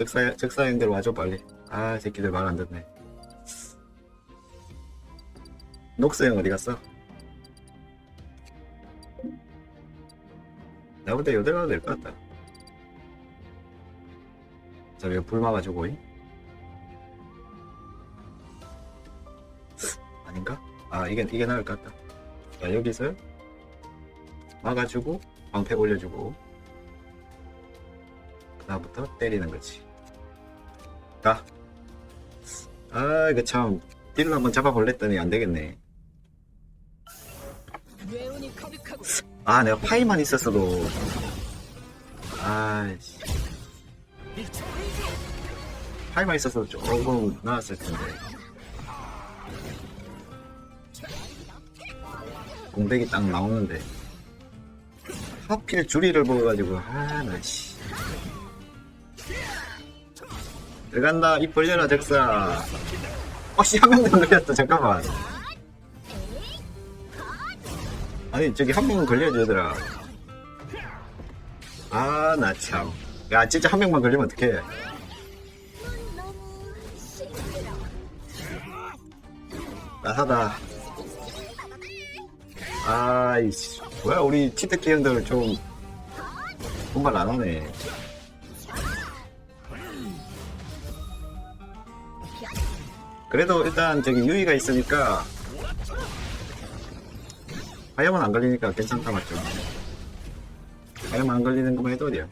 즉사, 즉사형들 와줘 빨리 아 새끼들 말 안 듣네 녹스 형 어디 갔어? 내가 볼때 여대 가도 될 것 같다 자 이거 불 막아주고 잉? 아닌가? 아 이게 이게 나을 것 같다 자 여기서 막아주고 방패 올려주고 그 다음부터 때리는 거지 가. 아 이거 참 딜을 한번 잡아볼래 했더니 안 되겠네. 아 내가 파이만 있었어도. 아이씨. 파이만 있었어도 조금 나았을 텐데. 공백이 딱 나오는데. 하필 줄이를 먹어가지고 아 나씨 들어간다 입 벌려라 적사. 어씨 한 명도 안 걸렸어 잠깐만. 아니 저기 한 명은 걸려야지 얘들아 아 나 참. 야 진짜 한 명만 걸리면 어떡해. 나사다. 아이씨. 뭐야 우리 치트키 형들 좀 분발 안 하네 그래도 일단 저기 유이가 있으니까 화염은 안 걸리니까 괜찮다 맞죠? 화염 안 걸리는 것만 해도 어디야?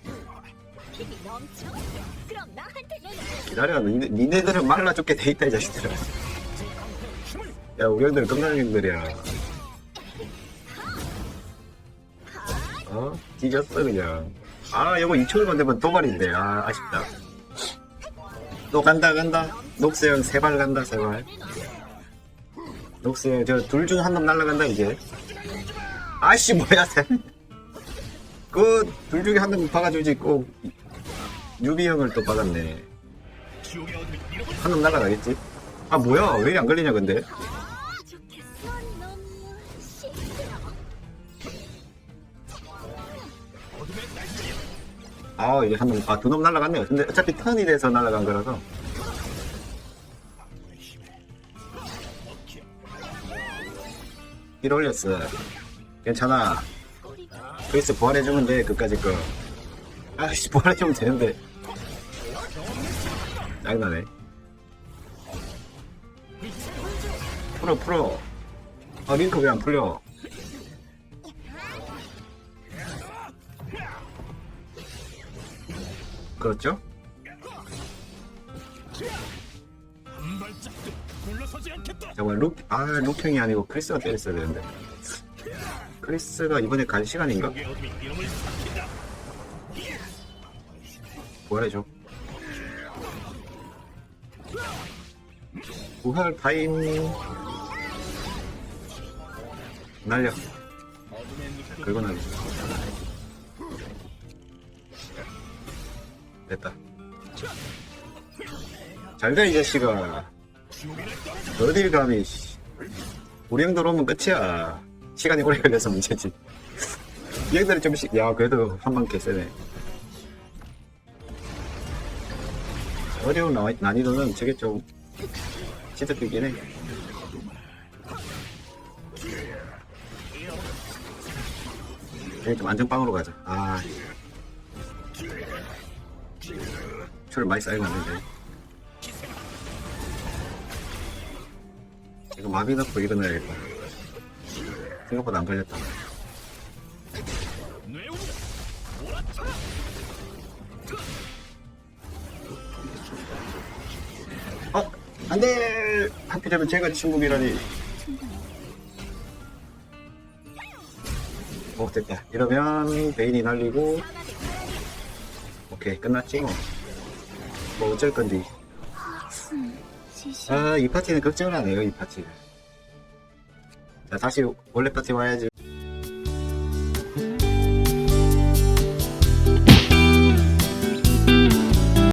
기다려 니네, 니네들은 말라 죽게 돼 있다 이 자식들아. 야 우리 형들은 건강형들이야. 어? 뒤졌어 그냥. 아 이거 2초만 되면 도발인데. 아 아쉽다 또 간다 간다. 녹스형 세발 간다 세발. 녹스형 저 둘 중 한 놈 날라간다 이제. 아씨 뭐야 그둘 중에 한 놈 박아주지 꼭. 유비 형을 또 박았네. 한 놈 날라가겠지? 아 뭐야? 왜 이리 안 걸리냐 근데 아 이제 한놈 아 두 놈 날라갔네요. 근데 어차피 턴이 돼서 날라간 거라서. 일 올렸어 괜찮아. 그래서 부활해주면 돼 그까짓 거. 아씨 부활해주면 되는데. 짜증나네. 풀어 풀어. 아 링크 왜 안 풀려 그렇죠? 정말 룩, 아, 룩형이 아니고 크리스가 때렸어야 되는데. 크리스가 이번에 갈 시간인가? 부활해줘. 부활 타임. 날려. 긁어날려. 됐다. 잘가 이 자식아. 어딜 감히 씨. 우리 형들 오면 끝이야. 시간이 오래 걸려서 문제지. 이 형들은 좀씩 야 그래도 한번 개세네. 어려운 나, 난이도는 저게 좀 진짜 뜨긴 해. 그러니까 안전빵으로 가자. 아. 출 많이 쌓이고 있는데. 이거 마비 넣고 일어나야겠다. 생각보다 안 걸렸다. 어? 안 돼! 하필이면 제가 친구이라니. 어, 됐다. 이러면 베인이 날리고. 오케이, 끝났지 뭐. 뭐 어쩔 건데. 시시. 아, 이 파티는 걱정을 안 해요, 이 파티. 자, 다시 원래 파티 와야지.